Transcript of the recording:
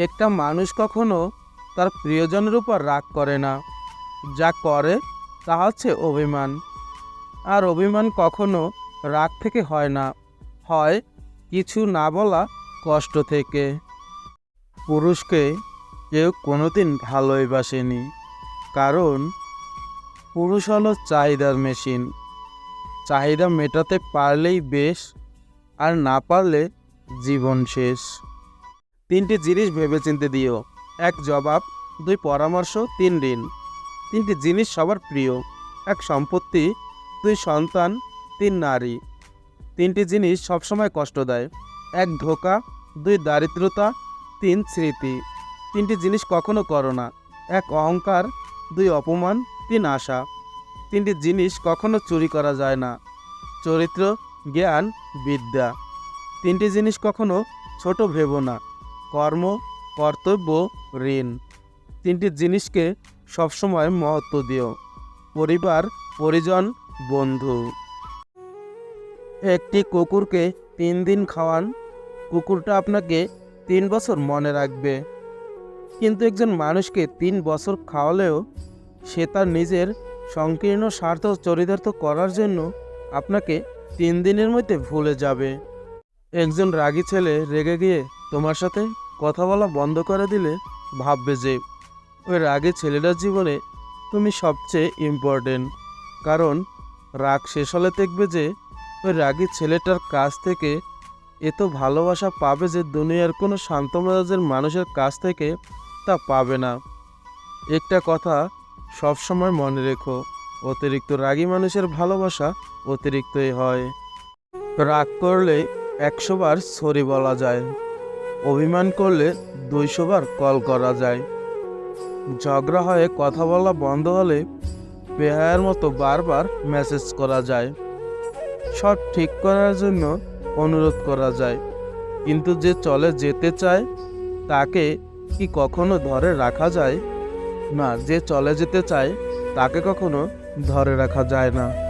একটা মানুষ কখনো তার প্রিয়জনের উপর রাগ করে না। যা করে, তা হচ্ছে অভিমান। আর অভিমান কখনো রাগ থেকে হয় না। হয় কিছু না বলা কষ্ট থেকে। পুরুষকে কেউ কোনোদিন ভালোই বাসেনি। কারণ পুরুষ হলো চাহিদার মেশিন। চাহিদা মেটাতে পারলেই বেশ, আর না পারলে জীবন শেষ। তিনটি জিনিস ভেবেচিন্তে দিও। এক জবাব, দুই পরামর্শ, তিন ঋণ। তিনটি জিনিস সবার প্রিয়। এক সম্পত্তি, দুই সন্তান, তিন নারী। তিনটি জিনিস সবসময় কষ্ট দেয়। এক ধোকা, দুই দারিদ্রতা, তিন স্মৃতি। তিনটি জিনিস কখনো করো না। এক অহংকার, দুই অপমান, তিন আশা। তিনটি জিনিস কখনো চুরি করা যায় না। চরিত্র, জ্ঞান, বিদ্যা। তিনটি জিনিস কখনো ছোট ভেবো না। কর্ম, কর্তব্য, ঋণ। তিনটি জিনিসকে সবসময় মহত্ব দিও। পরিবার, পরিজন, বন্ধু। একটি কুকুরকে তিন দিন খাওয়ান। কুকুরটা আপনাকে তিন বছর মনে রাখবে। কিন্তু একজন মানুষকে তিন বছর খাওয়ালেও সে তার নিজের সংকীর্ণ স্বার্থ চরিতার্থ করার জন্য আপনাকে তিন দিনের মধ্যে ভুলে যাবে। একজন রাগী ছেলে রেগে গিয়ে তোমার সাথে কথা বলা বন্ধ করে দিলে ভাববে যে, ওই রাগী ছেলেটার জীবনে তুমি সবচেয়ে ইম্পর্টেন্ট কারণ রাগ শেষ হলে দেখবে যে, ওই রাগী ছেলেটার কাছ থেকে এত ভালোবাসা পাবে যে দুনিয়ার কোনো শান্ত মেজাজের মানুষের কাছ থেকে তা পাবে না। একটা কথা সবসময় মনে রেখো, অতিরিক্ত রাগী মানুষের ভালোবাসা অতিরিক্তই হয়। রাগ করলে একশোবার সরি বলা যায়। অভিমান করলে দুইশো বার কল করা যায়। ঝগড়া হয়ে কথা বলা বন্ধ হলে বেহায়ের মতো বারবার মেসেজ করা যায়। সব ঠিক করার জন্য অনুরোধ করা যায়। কিন্তু যে চলে যেতে চায়, তাকে কি কখনো ধরে রাখা যায়? না, যে চলে যেতে চায়, তাকে কখনো ধরে রাখা যায় না।